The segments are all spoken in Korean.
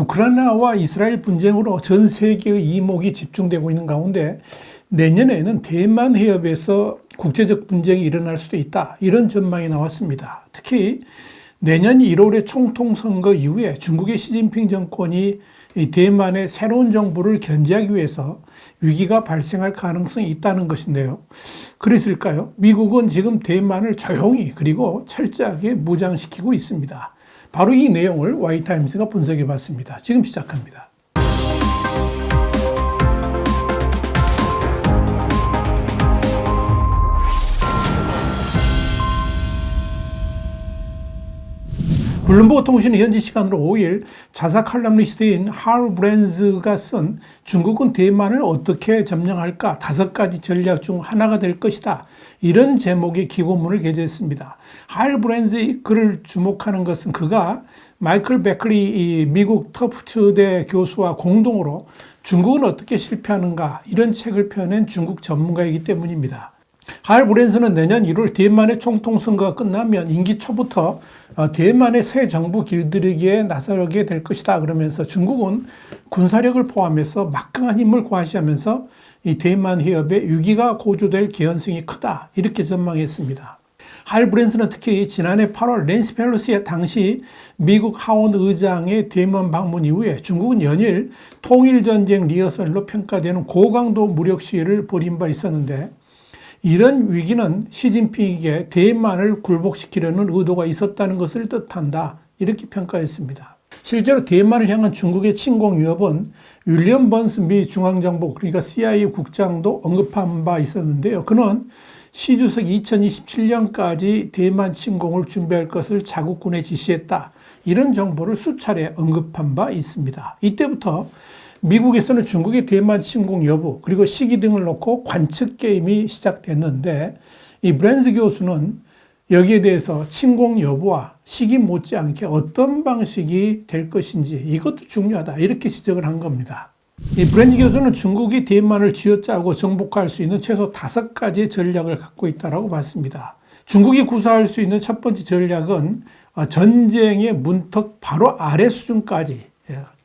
우크라이나와 이스라엘 분쟁으로 전 세계의 이목이 집중되고 있는 가운데 내년에는 대만 해협에서 국제적 분쟁이 일어날 수도 있다. 이런 전망이 나왔습니다. 특히 내년 1월의 총통 선거 이후에 중국의 시진핑 정권이 이 대만의 새로운 정부를 견제하기 위해서 위기가 발생할 가능성이 있다는 것인데요. 그랬을까요? 미국은 지금 대만을 조용히 그리고 철저하게 무장시키고 있습니다. 바로 이 내용을 와이타임스가 분석해 봤습니다. 지금 시작합니다. 블룸버그 통신은 현지 시간으로 5일 자사 칼럼니스트인 할 브랜즈가 쓴 중국은 대만을 어떻게 점령할까 다섯 가지 전략 중 하나가 될 것이다. 이런 제목의 기고문을 게재했습니다. 할 브랜즈의 글을 주목하는 것은 그가 마이클 베클리 미국 터프츠대 교수와 공동으로 중국은 어떻게 실패하는가 이런 책을 펴낸 중국 전문가이기 때문입니다. 할 브랜스는 내년 1월 대만의 총통 선거가 끝나면 임기 초부터 어, 대만의 새 정부 길들이기에 나서게 될 것이다. 그러면서 중국은 군사력을 포함해서 막강한 힘을 과시하면서 이 대만 해협의 위기가 고조될 개연성이 크다. 이렇게 전망했습니다. 할 브랜스는 특히 지난해 8월 랜스 펠로시의 당시 미국 하원 의장의 대만 방문 이후에 중국은 연일 통일전쟁 리허설로 평가되는 고강도 무력 시위를 벌인 바 있었는데 이런 위기는 시진핑에게 대만을 굴복시키려는 의도가 있었다는 것을 뜻한다. 이렇게 평가했습니다. 실제로 대만을 향한 중국의 침공 위협은 윌리엄 번스 미 중앙정보 그러니까 CIA 국장도 언급한 바 있었는데요. 그는 시 주석이 2027년까지 대만 침공을 준비할 것을 자국군에 지시했다. 이런 정보를 수차례 언급한 바 있습니다. 이때부터 미국에서는 중국의 대만 침공 여부 그리고 시기 등을 놓고 관측 게임이 시작됐는데 이 브랜스 교수는 여기에 대해서 침공 여부와 시기 못지않게 어떤 방식이 될 것인지 이것도 중요하다 이렇게 지적을 한 겁니다. 이 브랜드 교수는 중국이 대만을 쥐어짜고 정복할 수 있는 최소 다섯 가지의 전략을 갖고 있다고 봤습니다. 중국이 구사할 수 있는 첫 번째 전략은 전쟁의 문턱 바로 아래 수준까지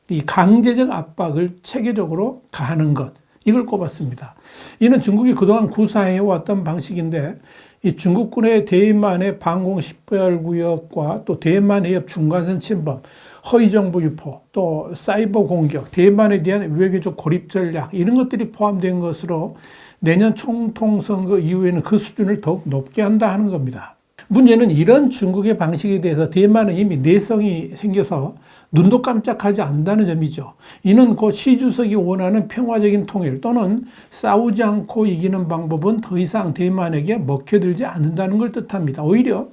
이 강제적 압박을 체계적으로 가하는 것 이걸 꼽았습니다. 이는 중국이 그동안 구사해 왔던 방식인데 이 중국군의 대만의 방공 10별 구역과 또 대만 해협 중간선 침범, 허위 정보 유포, 또 사이버 공격, 대만에 대한 외교적 고립 전략 이런 것들이 포함된 것으로 내년 총통 선거 이후에는 그 수준을 더욱 높게 한다 하는 겁니다. 문제는 이런 중국의 방식에 대해서 대만은 이미 내성이 생겨서 눈도 깜짝하지 않는다는 점이죠. 이는 곧 시 주석이 원하는 평화적인 통일 또는 싸우지 않고 이기는 방법은 더 이상 대만에게 먹혀들지 않는다는 걸 뜻합니다. 오히려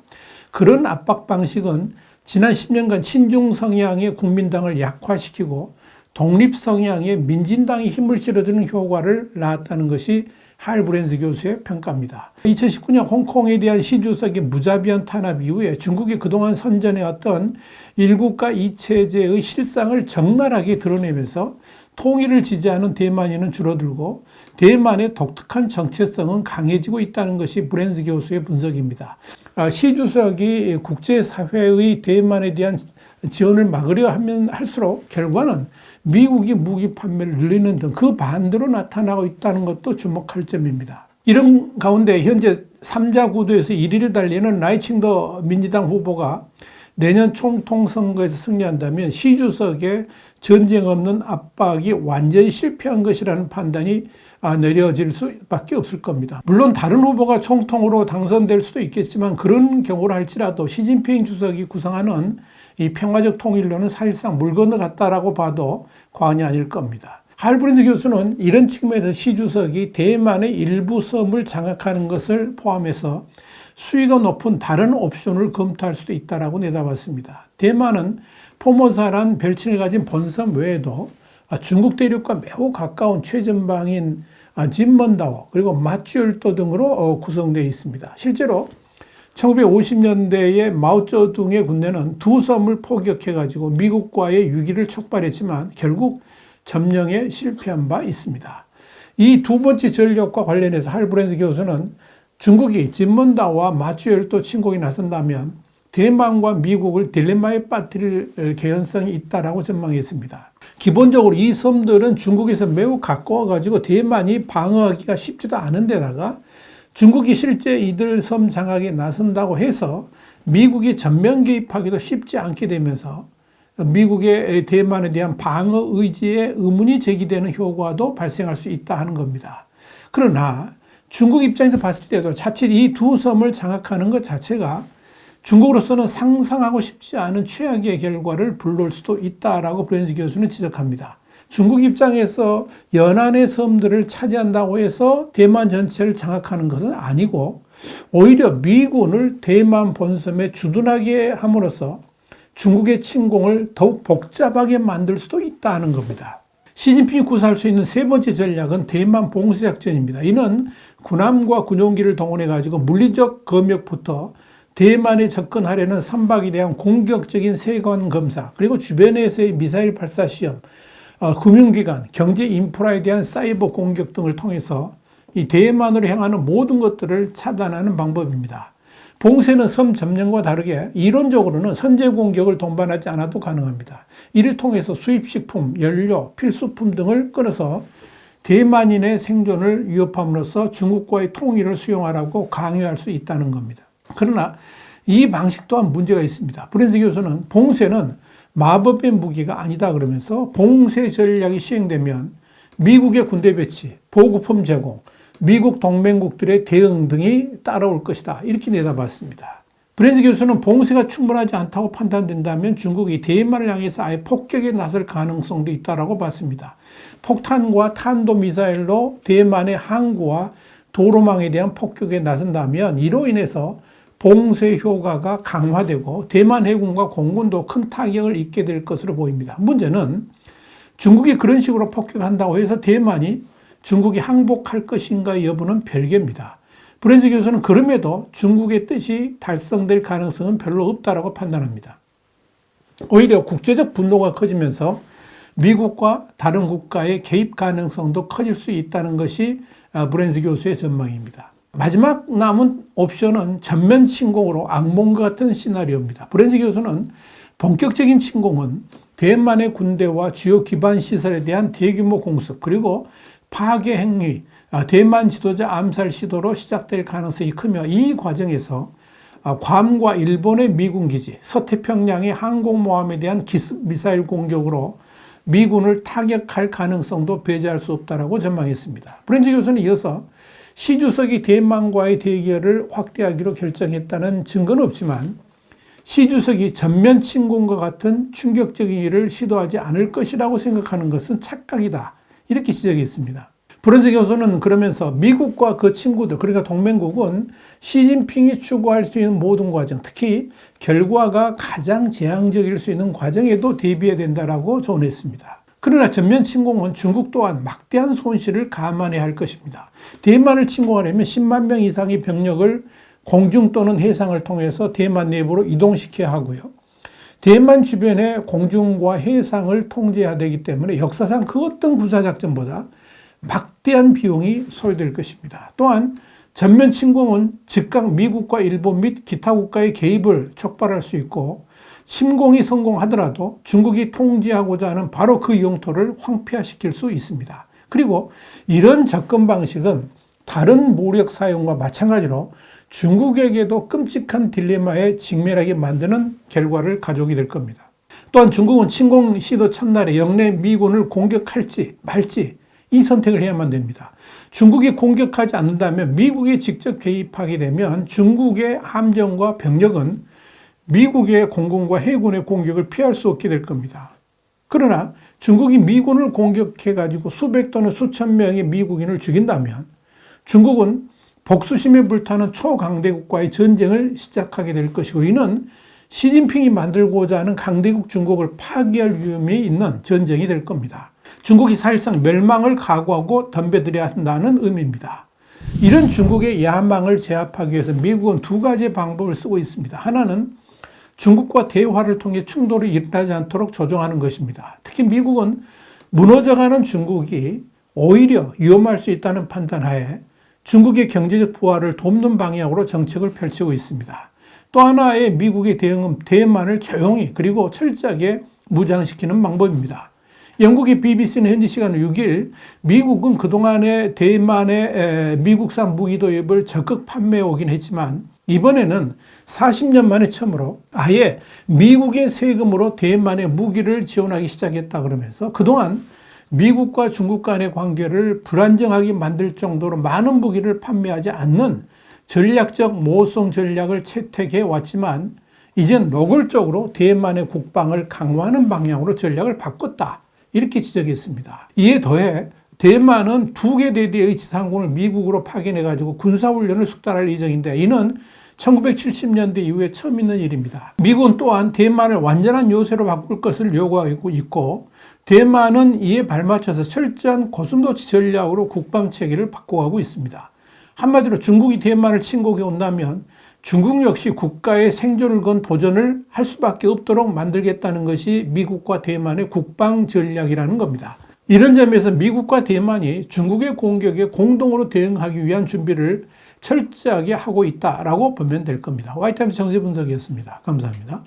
그런 압박 방식은 지난 10년간 친중 성향의 국민당을 약화시키고 독립 성향의 민진당이 힘을 실어주는 효과를 낳았다는 것이 할 브랜스 교수의 평가입니다. 2019년 홍콩에 대한 시 주석의 무자비한 탄압 이후에 중국이 그동안 선전해왔던 일국가 이체제의 실상을 적나라하게 드러내면서 통일을 지지하는 대만인은 줄어들고 대만의 독특한 정체성은 강해지고 있다는 것이 브랜스 교수의 분석입니다. 아, 시 주석이 국제사회의 대만에 대한 지원을 막으려 하면 할수록 결과는 미국이 무기 판매를 늘리는 등 그 반대로 나타나고 있다는 것도 주목할 점입니다. 이런 가운데 현재 3자 구도에서 1위를 달리는 라이칭더 민주당 후보가 내년 총통 선거에서 승리한다면 시 주석의 전쟁 없는 압박이 완전히 실패한 것이라는 판단이 아, 내려질 수밖에 없을 겁니다. 물론 다른 후보가 총통으로 당선될 수도 있겠지만 그런 경우를 할지라도 시진핑 주석이 구상하는 이 평화적 통일로는 사실상 물 건너갔다라고 봐도 과언이 아닐 겁니다. 할브린스 교수는 이런 측면에서 시 주석이 대만의 일부 섬을 장악하는 것을 포함해서 수위가 높은 다른 옵션을 검토할 수도 있다라고 내다봤습니다. 대만은 포모사란 별칭을 가진 본섬 외에도 중국 대륙과 매우 가까운 최전방인 진먼다오 그리고 마쭈열도 등으로 어, 구성되어 있습니다. 실제로 1950년대에 마오쩌둥의 군대는 두 섬을 포격해가지고 미국과의 위기를 촉발했지만 결국 점령에 실패한 바 있습니다. 이 두 번째 전력과 관련해서 할브렌스 교수는 중국이 진먼다와 마추열도 침공에 나선다면 대만과 미국을 딜레마에 빠뜨릴 개연성이 있다라고 전망했습니다. 기본적으로 이 섬들은 중국에서 매우 가까워 가지고 대만이 방어하기가 쉽지도 않은 데다가 중국이 실제 이들 섬 장악에 나선다고 해서 미국이 전면 개입하기도 쉽지 않게 되면서 미국의 대만에 대한 방어 의지에 의문이 제기되는 효과도 발생할 수 있다 하는 겁니다. 그러나 중국 입장에서 봤을 때도 자칫 이 두 섬을 장악하는 것 자체가 중국으로서는 상상하고 싶지 않은 최악의 결과를 불러올 수도 있다라고 브렌즈 교수는 지적합니다. 중국 입장에서 연안의 섬들을 차지한다고 해서 대만 전체를 장악하는 것은 아니고 오히려 미군을 대만 본섬에 주둔하게 함으로써 중국의 침공을 더욱 복잡하게 만들 수도 있다는 겁니다. 시진핑이 구사할 수 있는 세 번째 전략은 대만 봉쇄 작전입니다. 이는 군함과 군용기를 동원해 가지고 물리적 검역부터 대만에 접근하려는 선박에 대한 공격적인 세관 검사, 그리고 주변에서의 미사일 발사 시험, 어, 금융기관, 경제 인프라에 대한 사이버 공격 등을 통해서 이 대만으로 향하는 모든 것들을 차단하는 방법입니다. 봉쇄는 섬 점령과 다르게 이론적으로는 선제 공격을 동반하지 않아도 가능합니다. 이를 통해서 수입식품, 연료, 필수품 등을 끊어서 대만인의 생존을 위협함으로써 중국과의 통일을 수용하라고 강요할 수 있다는 겁니다. 그러나 이 방식 또한 문제가 있습니다. 브렌스 교수는 봉쇄는 마법의 무기가 아니다 그러면서 봉쇄 전략이 시행되면 미국의 군대 배치, 보급품 제공, 미국 동맹국들의 대응 등이 따라올 것이다. 이렇게 내다봤습니다. 브렌즈 교수는 봉쇄가 충분하지 않다고 판단된다면 중국이 대만을 향해서 아예 폭격에 나설 가능성도 있다고 봤습니다. 폭탄과 탄도 미사일로 대만의 항구와 도로망에 대한 폭격에 나선다면 이로 인해서 봉쇄 효과가 강화되고 대만 해군과 공군도 큰 타격을 입게 될 것으로 보입니다. 문제는 중국이 그런 식으로 폭격한다고 해서 대만이 중국이 항복할 것인가 여부는 별개입니다. 브렌즈 교수는 그럼에도 중국의 뜻이 달성될 가능성은 별로 없다라고 판단합니다. 오히려 국제적 분노가 커지면서 미국과 다른 국가의 개입 가능성도 커질 수 있다는 것이 브렌즈 교수의 전망입니다. 마지막 남은 옵션은 전면 침공으로 악몽과 같은 시나리오입니다. 브렌즈 교수는 본격적인 침공은 대만의 군대와 주요 기반 시설에 대한 대규모 공습 그리고 파괴 행위, 아, 대만 지도자 암살 시도로 시작될 가능성이 크며 이 과정에서 아, 괌과 일본의 미군 기지, 서태평양의 항공모함에 대한 기습 미사일 공격으로 미군을 타격할 가능성도 배제할 수 없다라고 전망했습니다. 브렌즈 교수는 이어서 시 주석이 대만과의 대결을 확대하기로 결정했다는 증거는 없지만 시 주석이 전면 침공과 같은 충격적인 일을 시도하지 않을 것이라고 생각하는 것은 착각이다. 이렇게 지적했습니다. 브런즈 교수는 그러면서 미국과 그 친구들, 그러니까 동맹국은 시진핑이 추구할 수 있는 모든 과정, 특히 결과가 가장 재앙적일 수 있는 과정에도 대비해야 된다라고 조언했습니다. 그러나 전면 침공은 중국 또한 막대한 손실을 감안해야 할 것입니다. 대만을 침공하려면 10만 명 이상의 병력을 공중 또는 해상을 통해서 대만 내부로 이동시켜야 하고요. 대만 주변의 공중과 해상을 통제해야 되기 때문에 역사상 그 어떤 군사작전보다 막대한 비용이 소요될 것입니다. 또한 전면 침공은 즉각 미국과 일본 및 기타 국가의 개입을 촉발할 수 있고 침공이 성공하더라도 중국이 통제하고자 하는 바로 그 영토를 황폐화시킬 수 있습니다. 그리고 이런 접근 방식은 다른 무력 사용과 마찬가지로 중국에게도 끔찍한 딜레마에 직면하게 만드는 결과를 가져오게 될 겁니다. 또한 중국은 침공 시도 첫날에 영내 미군을 공격할지 말지 이 선택을 해야만 됩니다. 중국이 공격하지 않는다면 미국이 직접 개입하게 되면 중국의 함정과 병력은 미국의 공군과 해군의 공격을 피할 수 없게 될 겁니다. 그러나 중국이 미군을 공격해가지고 수백 또는 수천 명의 미국인을 죽인다면 중국은 복수심에 불타는 초강대국과의 전쟁을 시작하게 될 것이고 이는 시진핑이 만들고자 하는 강대국 중국을 파괴할 위험이 있는 전쟁이 될 겁니다. 중국이 사실상 멸망을 각오하고 덤벼들여야 한다는 의미입니다. 이런 중국의 야망을 제압하기 위해서 미국은 두 가지 방법을 쓰고 있습니다. 하나는 중국과 대화를 통해 충돌이 일어나지 않도록 조정하는 것입니다. 특히 미국은 무너져가는 중국이 오히려 위험할 수 있다는 판단하에 중국의 경제적 부활을 돕는 방향으로 정책을 펼치고 있습니다. 또 하나의 미국의 대응은 대만을 조용히 그리고 철저하게 무장시키는 방법입니다. 영국의 BBC는 현지 시간 6일 미국은 그동안에 대만의 미국산 무기 도입을 적극 판매해 오긴 했지만 이번에는 40년 만에 처음으로 아예 미국의 세금으로 대만의 무기를 지원하기 시작했다 그러면서 그동안 미국과 중국 간의 관계를 불안정하게 만들 정도로 많은 무기를 판매하지 않는 전략적 모성 전략을 채택해 왔지만 이젠 노골적으로 대만의 국방을 강화하는 방향으로 전략을 바꿨다. 이렇게 지적했습니다. 이에 더해 대만은 두 개 대대의 지상군을 미국으로 파견해 가지고 군사훈련을 숙달할 예정인데 이는 1970년대 이후에 처음 있는 일입니다. 미국은 또한 대만을 완전한 요새로 바꿀 것을 요구하고 있고 대만은 이에 발맞춰서 철저한 고슴도치 전략으로 국방 체계를 바꿔가고 있습니다. 한마디로 중국이 대만을 침공해 온다면 중국 역시 국가의 생존을 건 도전을 할 수밖에 없도록 만들겠다는 것이 미국과 대만의 국방 전략이라는 겁니다. 이런 점에서 미국과 대만이 중국의 공격에 공동으로 대응하기 위한 준비를 철저하게 하고 있다라고 보면 될 겁니다. 화이트타임스 정세 분석이었습니다. 감사합니다.